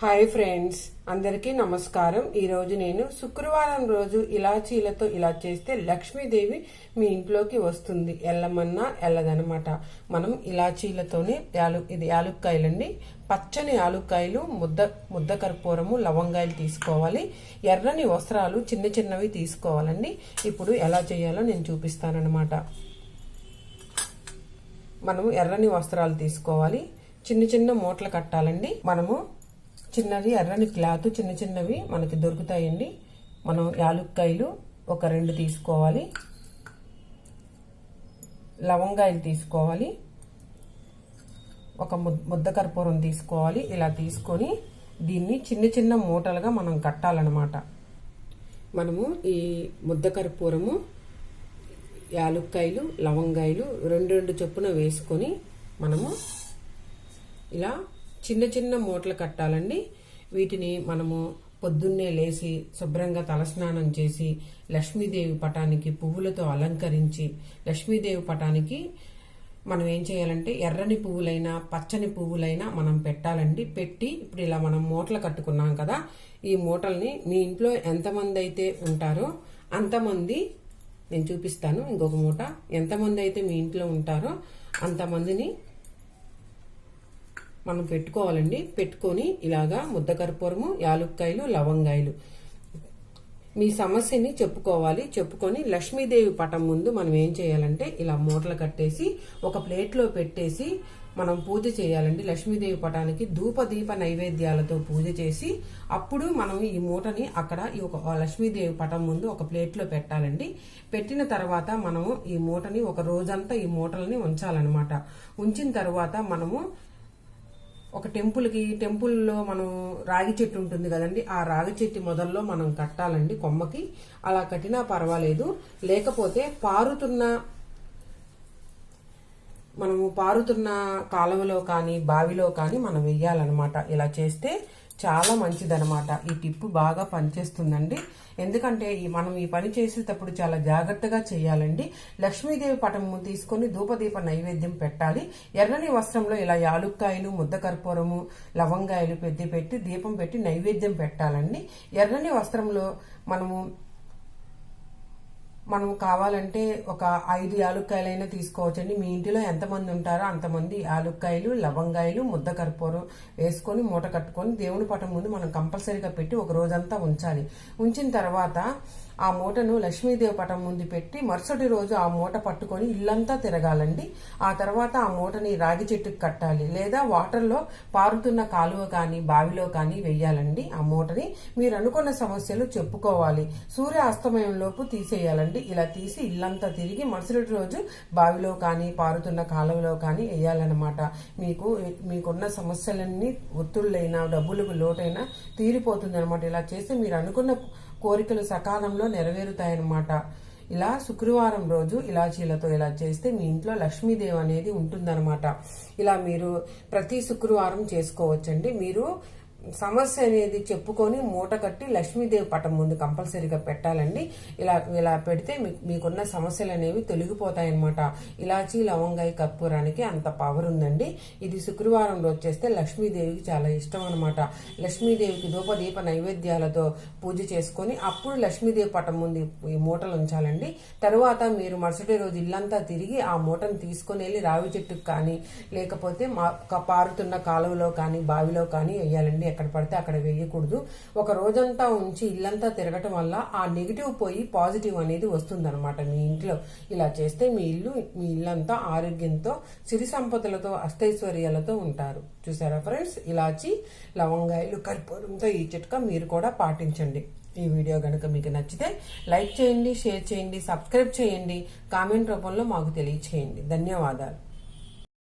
Hi friends అందరికీ నమస్కారం. ఈరోజు నేను శుక్రవారం రోజు ఇలాచీలతో ఇలా చేస్తే లక్ష్మీదేవి మీ ఇంట్లోకి వస్తుంది. ఎల్లమన్నా ఎల్లదనమాట. మనం ఇలాచీలతోనే యాలు ఇది యాలుక్కాయలండి. పచ్చని యాలుక్కాయలు ముద్ద ముద్ద కర్పూరము లవంగాయలు తీసుకోవాలి. ఎర్రని వస్త్రాలు చిన్న చిన్నవి తీసుకోవాలండి. ఇప్పుడు ఎలా చేయాలో నేను చూపిస్తానన్నమాట. మనము ఎర్రని వస్త్రాలు తీసుకోవాలి. చిన్న చిన్న మూటలు కట్టాలండి. మనము చిన్నది ఎర్రని క్లాత్ చిన్న చిన్నవి మనకి దొరుకుతాయండి. మనం యాలుక్కాయలు ఒక రెండు తీసుకోవాలి. లవంగాయలు తీసుకోవాలి. ఒక ముద్ద కర్పూరం తీసుకోవాలి. ఇలా తీసుకొని దీన్ని చిన్న చిన్న మూటలుగా మనం కట్టాలన్నమాట. మనము ఈ ముద్ద కర్పూరము యాలుక్కాయలు లవంగాయలు రెండు రెండు చొప్పున వేసుకొని మనము ఇలా చిన్న చిన్న మూటలు కట్టాలండి. వీటిని మనము పొద్దున్నే లేచి శుభ్రంగా తలస్నానం చేసి లక్ష్మీదేవి పటానికి పువ్వులతో అలంకరించి లక్ష్మీదేవి పటానికి మనం ఏం చేయాలంటే ఎర్రని పువ్వులైనా పచ్చని పువ్వులైనా మనం పెట్టాలండి. పెట్టి ఇప్పుడు ఇలా మనం మూటలు కట్టుకున్నాం కదా ఈ మూటల్ని మీ ఇంట్లో ఎంతమంది అయితే ఉంటారో అంతమంది నేను చూపిస్తాను ఇంకొక మూట ఎంతమంది అయితే మీ ఇంట్లో ఉంటారో అంతమందిని మనం పెట్టుకోవాలండి. పెట్టుకొని ఇలాగా ముద్ద కర్పూరము యాలుక్కాయలు లవంగాయలు. మీ సమస్యని చెప్పుకోవాలి. చెప్పుకొని లక్ష్మీదేవి పటం ముందు మనం ఏం చేయాలంటే ఇలా మూటలు కట్టేసి ఒక ప్లేట్లో పెట్టేసి మనం పూజ చేయాలండి. లక్ష్మీదేవి పటానికి ధూపదీప నైవేద్యాలతో పూజ చేసి అప్పుడు మనం ఈ మూటని అక్కడ ఈ ఒక లక్ష్మీదేవి పటం ముందు ఒక ప్లేట్లో పెట్టాలండి. పెట్టిన తర్వాత మనము ఈ మూటని ఒక రోజంతా ఈ మూటలని ఉంచాలన్నమాట. ఉంచిన తర్వాత మనము ఒక టెంపుల్కి టెంపుల్లో మనం రాగి చెట్టు ఉంటుంది కదండి ఆ రాగి చెట్టు మొదల్లో మనం కట్టాలండి కొమ్మకి. అలా కట్టినా పర్వాలేదు. లేకపోతే పారుతున్న మనము పారుతున్న కాలువలో కానీ బావిలో కానీ మనం వెయ్యాలన్నమాట. ఇలా చేస్తే చాలా మంచిదనమాట ఈ టిప్ బాగా పనిచేస్తుందండి. ఎందుకంటే మనం ఈ పని చేసేటప్పుడు చాలా జాగ్రత్తగా చేయాలండి. లక్ష్మీదేవి పటము తీసుకొని ధూపదీప నైవేద్యం పెట్టాలి. ఎర్రని వస్త్రంలో ఇలా యాలుక్కాయలు ముద్ద కర్పూరము లవంగాయలు పెద్ద పెట్టి దీపం పెట్టి నైవేద్యం పెట్టాలండి. ఎర్రని వస్త్రంలో మనము మనం కావాలంటే ఒక ఐదు యాలుక్కాయలైనా తీసుకోవచ్చండి. మీ ఇంటిలో ఎంతమంది ఉంటారో అంతమంది యాలుక్కాయలు లవంగాయలు ముద్ద కర్పూరం వేసుకొని మూట కట్టుకొని దేవుని పటం ముందు మనం కంపల్సరీగా పెట్టి ఒక రోజంతా ఉంచాలి. ఉంచిన తర్వాత ఆ మూటను లక్ష్మీదేవి పటం ముందు పెట్టి మరుసటి రోజు ఆ మూట పట్టుకొని ఇల్లంతా తిరగాలండి. ఆ తర్వాత ఆ మూటని రాగి చెట్టుకు కట్టాలి. లేదా వాటర్లో పారుతున్న కాలువ కానీ బావిలో కానీ వెయ్యాలండి ఆ మూటని. మీరు అనుకున్న సమస్యలు చెప్పుకోవాలి. సూర్య అస్తమయంలోపు తీసేయాలండి. ఇలా తీసి ఇల్లంతా తిరిగి మరుసటి రోజు బావిలో కానీ పారుతున్న కాలువలో కానీ వేయాలన్నమాట. మీకు మీకున్న సమస్యలన్నీ ఒత్తుళ్ళైనా డబ్బులకు లోటైనా తీరిపోతుంది అనమాట ఇలా చేస్తే మీరు అనుకున్న కోరికలు సకాలంలో నెరవేరుతాయన్నమాట. ఇలా శుక్రవారం రోజు ఇలాచీలతో ఇలా చేస్తే మీ ఇంట్లో లక్ష్మీదేవి అనేది ఉంటుందన్నమాట. ఇలా మీరు ప్రతి శుక్రవారం చేసుకోవచ్చండి. మీరు సమస్య అనేది చెప్పుకొని మూట కట్టి లక్ష్మీదేవి పటం ముందు కంపల్సరీగా పెట్టాలండి. ఇలా ఇలా పెడితే మీకున్న సమస్యలు అనేవి తొలగిపోతాయన్నమాట. ఇలాచీ లవంగాయ కర్పూరానికి అంత పవర్ ఉందండి. ఇది శుక్రవారం రోజు చేస్తే లక్ష్మీదేవికి చాలా ఇష్టం అనమాట లక్ష్మీదేవికి ధూపదీప నైవేద్యాలతో పూజ చేసుకొని అప్పుడు లక్ష్మీదేవి పటం ముందు ఈ మూటలు ఉంచాలండి. తరువాత మీరు మరుసటి రోజు ఇల్లంతా తిరిగి ఆ మూటను తీసుకొని వెళ్ళి రావి చెట్టుకు కానీ లేకపోతే మా పారుతున్న కాలువలో కానీ బావిలో కానీ వేయాలండి. ఎక్కడ పడితే అక్కడ వేయకూడదు. ఒక రోజంతా ఉంచి ఇల్లంతా తిరగటం వల్ల ఆ నెగిటివ్ పోయి పాజిటివ్ అనేది వస్తుందన్నమాట మీ ఇంట్లో. ఇలా చేస్తే మీ ఇల్లు మీ ఇల్లంతా ఆరోగ్యంతో సిరి సంపదలతో అష్టైశ్వర్యాలతో ఉంటారు. చూసారా ఫ్రెండ్స్? ఇలాచి లవంగాయలు కర్పూరంతో ఈ చిట్కా మీరు కూడా పాటించండి. ఈ వీడియో కనుక మీకు నచ్చితే లైక్ చేయండి షేర్ చేయండి సబ్స్క్రైబ్ చేయండి. కామెంట్ రూపంలో మాకు తెలియచేయండి. ధన్యవాదాలు.